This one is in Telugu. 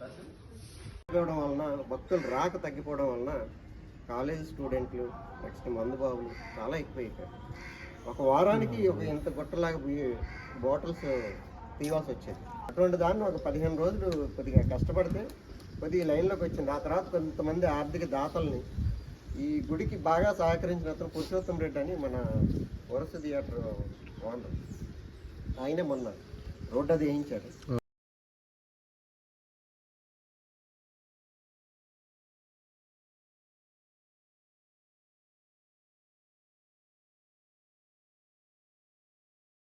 తగ్గిపోవడం వలన భక్తులు రాక తగ్గిపోవడం వలన కాలేజ్ స్టూడెంట్లు నెక్స్ట్ మందుబాబులు చాలా ఎక్కువైపోయారు. ఒక వారానికి ఒక ఇంత గుట్టలాగా బాటిల్స్ తీయాల్సి వచ్చేది అటువంటి దాన్ని ఒక పదిహేను రోజులు కొద్దిగా కష్టపడితే కొద్దిగా లైన్లోకి వచ్చింది ఆ తర్వాత కొంతమంది ఆర్థిక దాతల్ని ఈ గుడికి బాగా సహకరించిన అతను పురుషోత్తం రెడ్డి అని మన వరుస థియేటర్ ఓనర్. ఆయనే మొన్న రోడ్డు అది వేయించాడు